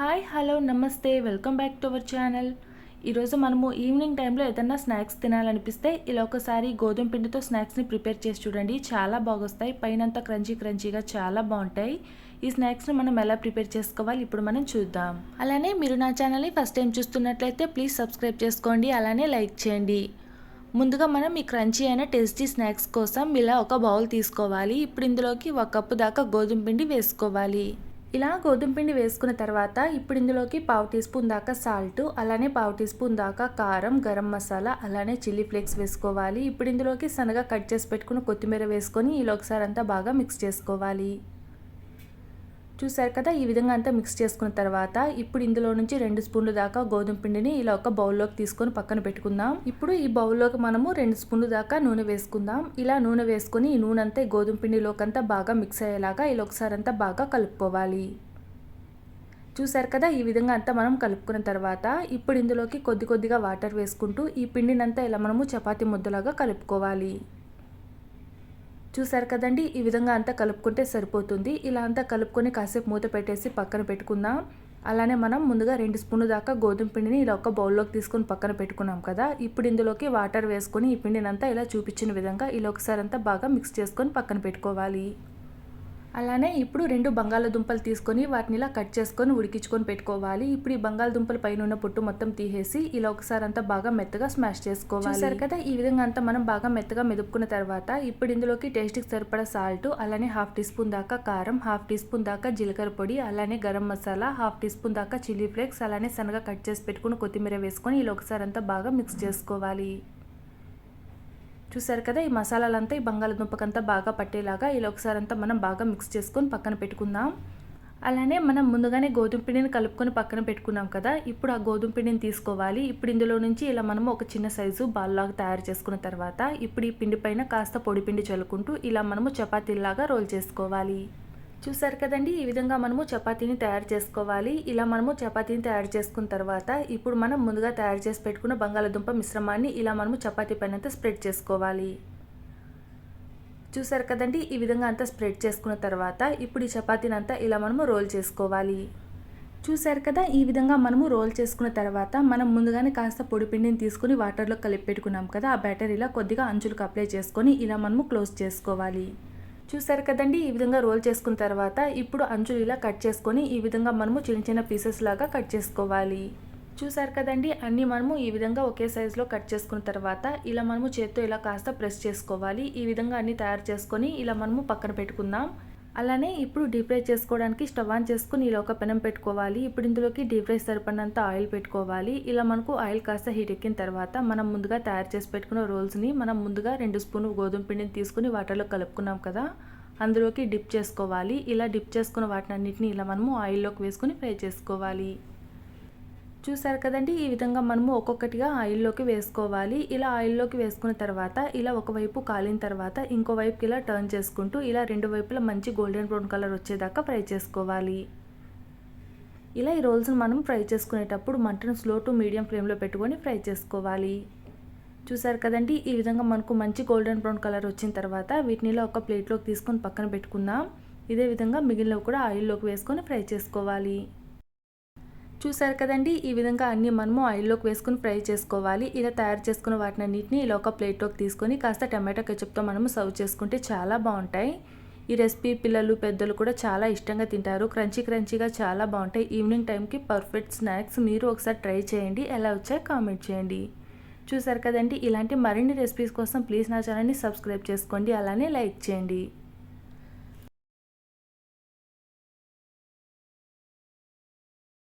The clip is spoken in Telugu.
హాయ్ హలో నమస్తే welcome back to our channel. ఈరోజు మనము ఈవినింగ్ టైంలో ఏదైనా స్నాక్స్ తినాలనిపిస్తే ఇలా ఒకసారి గోధుమ పిండితో స్నాక్స్ని ప్రిపేర్ చేసి చూడండి. చాలా బాగొస్తాయి పైనంతా క్రంచీ క్రంచీగా చాలా బాగుంటాయి. ఈ స్నాక్స్ని మనం ఎలా ప్రిపేర్ చేసుకోవాలి ఇప్పుడు మనం చూద్దాం. అలానే మీరు నా ఛానల్ని ఫస్ట్ టైం చూస్తున్నట్లయితే ప్లీజ్ సబ్స్క్రైబ్ చేసుకోండి అలానే లైక్ చేయండి. ముందుగా మనం ఈ క్రంచీ అయిన టేస్టీ స్నాక్స్ కోసం ఇలా ఒక బౌల్ తీసుకోవాలి. ఇప్పుడు ఇందులోకి ఒక కప్పు దాకా గోధుమ పిండి వేసుకోవాలి. ఇలా గోధుమ పిండి వేసుకున్న తర్వాత ఇప్పుడు ఇందులోకి పావు టీ స్పూన్ దాకా సాల్ట్ అలానే పావు టీ స్పూన్ దాకా కారం గరం మసాలా అలానే చిల్లీ ఫ్లేక్స్ వేసుకోవాలి. ఇప్పుడు ఇందులోకి సన్నగా కట్ చేసి పెట్టుకుని కొత్తిమీర వేసుకొని ఇలా ఒకసారి అంతా బాగా మిక్స్ చేసుకోవాలి. చూసారు కదా ఈ విధంగా అంతా మిక్స్ చేసుకున్న తర్వాత ఇప్పుడు ఇందులో నుంచి రెండు స్పూన్లు దాకా గోధుమ పిండిని ఇలా ఒక బౌల్లోకి తీసుకొని పక్కన పెట్టుకుందాం. ఇప్పుడు ఈ బౌల్లోకి మనము రెండు స్పూన్లు దాకా నూనె వేసుకుందాం. ఇలా నూనె వేసుకొని ఈ నూనె అంతా గోధుమ పిండిలోకి అంతా బాగా మిక్స్ అయ్యేలాగా ఇలా ఒకసారి అంతా బాగా కలుపుకోవాలి. చూసారు కదా ఈ విధంగా అంతా మనం కలుపుకున్న తర్వాత ఇప్పుడు ఇందులోకి కొద్ది కొద్దిగా వాటర్ వేసుకుంటూ ఈ పిండినంతా ఇలా మనము చపాతీ ముద్దలాగా కలుపుకోవాలి. చూసారు కదండి ఈ విధంగా అంతా కలుపుకుంటే సరిపోతుంది. ఇలా అంతా కలుపుకొని కాసేపు మూత పెట్టేసి పక్కన పెట్టుకుందాం. అలానే మనం ముందుగా రెండు స్పూన్లు దాకా గోధుమ పిండిని ఇలా ఒక బౌల్లోకి తీసుకొని పక్కన పెట్టుకున్నాం కదా. ఇప్పుడు ఇందులోకి వాటర్ వేసుకొని ఈ పిండినంతా ఇలా చూపించిన విధంగా ఇలా ఒకసారి అంతా బాగా మిక్స్ చేసుకొని పక్కన పెట్టుకోవాలి. అలానే ఇప్పుడు రెండు బంగాళదుంపలు తీసుకొని వాటిని ఇలా కట్ చేసుకొని ఉడికించుకొని పెట్టుకోవాలి. ఇప్పుడు ఈ బంగాళదుంపల పైన ఉన్న పొట్టు మొత్తం తీసేసి ఇలా ఒకసారి అంతా బాగా మెత్తగా స్మాష్ చేసుకోవాలి. సరే కదా? ఈ విధంగా అంతా మనం బాగా మెత్తగా మెదుపుకున్న తర్వాత ఇప్పుడు ఇందులోకి టేస్ట్కి సరిపడా సాల్ట్ అలానే హాఫ్ టీ స్పూన్ దాకా కారం హాఫ్ టీ స్పూన్ దాకా జీలకర్ర పొడి అలానే garam masala half teaspoon దాకా చిల్లీ ఫ్లేక్స్ అలానే సన్నగా కట్ చేసి పెట్టుకుని కొత్తిమీర వేసుకొని ఇలా ఒకసారి అంతా బాగా మిక్స్ చేసుకోవాలి. చూసారు కదా ఈ మసాలాలంతా ఈ బంగాళదుంపకంతా బాగా పట్టేలాగా ఇలా ఒకసారి అంతా మనం బాగా మిక్స్ చేసుకొని పక్కన పెట్టుకుందాం. అలానే మనం ముందుగానే గోధుమ పిండిని కలుపుకొని పక్కన పెట్టుకున్నాం కదా ఇప్పుడు ఆ గోధుమ పిండిని తీసుకోవాలి. ఇప్పుడు ఇందులో నుంచి ఇలా మనము ఒక చిన్న సైజు బాల్లాగా తయారు చేసుకున్న తర్వాత ఇప్పుడు ఈ పిండి పైన కాస్త పొడి పిండి చల్లుకుంటూ ఇలా మనము చపాతీలాగా రోల్ చేసుకోవాలి. చూసారు కదండి ఈ విధంగా మనము చపాతీని తయారు చేసుకోవాలి. ఇలా మనము చపాతీని తయారు చేసుకున్న తర్వాత ఇప్పుడు మనం ముందుగా తయారు చేసి పెట్టుకున్న బంగాళదుంప మిశ్రమాన్ని ఇలా మనము చపాతీ పైన స్ప్రెడ్ చేసుకోవాలి. చూసారు కదండి ఈ విధంగా అంతా స్ప్రెడ్ చేసుకున్న తర్వాత ఇప్పుడు ఈ చపాతీని అంతా ఇలా మనము రోల్ చేసుకోవాలి. చూసారు కదా ఈ విధంగా మనము రోల్ చేసుకున్న తర్వాత మనం ముందుగానే కాస్త పొడి పిండిని తీసుకుని వాటర్లో కలిపి పెట్టుకున్నాం కదా ఆ బ్యాటర్ ఇలా కొద్దిగా అంచులకు అప్లై చేసుకొని ఇలా మనము క్లోజ్ చేసుకోవాలి. చూసారు కదండి ఈ విధంగా రోల్ చేసుకున్న తర్వాత ఇప్పుడు అంచులు ఇలా కట్ చేసుకొని ఈ విధంగా మనము చిన్న చిన్న పీసెస్ లాగా కట్ చేసుకోవాలి. చూసారు కదండి అన్నీ మనము ఈ విధంగా ఒకే సైజులో కట్ చేసుకున్న తర్వాత ఇలా మనము చేత్తో ఇలా కాస్త ప్రెస్ చేసుకోవాలి. ఈ విధంగా అన్నీ తయారు చేసుకొని ఇలా మనము పక్కన పెట్టుకుందాం. అలానే ఇప్పుడు డీప్ ఫ్రై చేసుకోవడానికి స్టవ్ ఆన్ చేసుకుని ఇలా ఒక పెనం పెట్టుకోవాలి. ఇప్పుడు ఇందులోకి డీప్ ఫ్రై సరిపడినంత ఆయిల్ పెట్టుకోవాలి. ఇలా మనకు ఆయిల్ కాస్త హీట్ ఎక్కిన తర్వాత మనం ముందుగా తయారు చేసి పెట్టుకున్న రోల్స్ని మనం ముందుగా రెండు స్పూన్ గోధుమ పిండిని తీసుకుని వాటర్లో కలుపుకున్నాం కదా అందులోకి డిప్ చేసుకోవాలి. ఇలా డిప్ చేసుకున్న వాటిని అన్నింటినీ ఇలా మనము ఆయిల్లోకి వేసుకొని ఫ్రై చేసుకోవాలి. చూసారు కదండి ఈ విధంగా మనము ఒక్కొక్కటిగా ఆయిల్లోకి వేసుకోవాలి. ఇలా ఆయిల్లోకి వేసుకున్న తర్వాత ఇలా ఒకవైపు కాలిన తర్వాత ఇంకో వైపుకి ఇలా టర్న్ చేసుకుంటూ ఇలా రెండు వైపులా మంచి గోల్డెన్ బ్రౌన్ కలర్ వచ్చేదాకా ఫ్రై చేసుకోవాలి. ఇలా ఈ రోల్స్ని మనం ఫ్రై చేసుకునేటప్పుడు మంటను స్లో టు మీడియం ఫ్లేమ్లో పెట్టుకొని ఫ్రై చేసుకోవాలి. చూసారు కదండి ఈ విధంగా మనకు మంచి గోల్డెన్ బ్రౌన్ కలర్ వచ్చిన తర్వాత వీటిని ఇలా ఒక ప్లేట్లోకి తీసుకొని పక్కన పెట్టుకుందాం. ఇదే విధంగా మిగిలినవి కూడా ఆయిల్లోకి వేసుకొని ఫ్రై చేసుకోవాలి. చూసారు కదండి ఈ విధంగా అన్ని మనము ఆయిల్లోకి వేసుకుని ఫ్రై చేసుకోవాలి. ఇలా తయారు చేసుకున్న వాటిని అన్నింటినీ ఇలా ఒక ప్లేట్లోకి తీసుకొని కాస్త టమాటో కెచప్తో మనము సర్వ్ చేసుకుంటే చాలా బాగుంటాయి. ఈ రెసిపీ పిల్లలు పెద్దలు కూడా చాలా ఇష్టంగా తింటారు. క్రంచీ క్రంచీగా చాలా బాగుంటాయి. ఈవినింగ్ టైంకి పర్ఫెక్ట్ స్నాక్స్ మీరు ఒకసారి ట్రై చేయండి. ఎలా వచ్చాయో కామెంట్ చేయండి. చూసారు కదండి ఇలాంటి మరిన్ని రెసిపీస్ కోసం ప్లీజ్ నా ఛానల్ని సబ్స్క్రైబ్ చేసుకోండి. అలానే లైక్ చేయండి.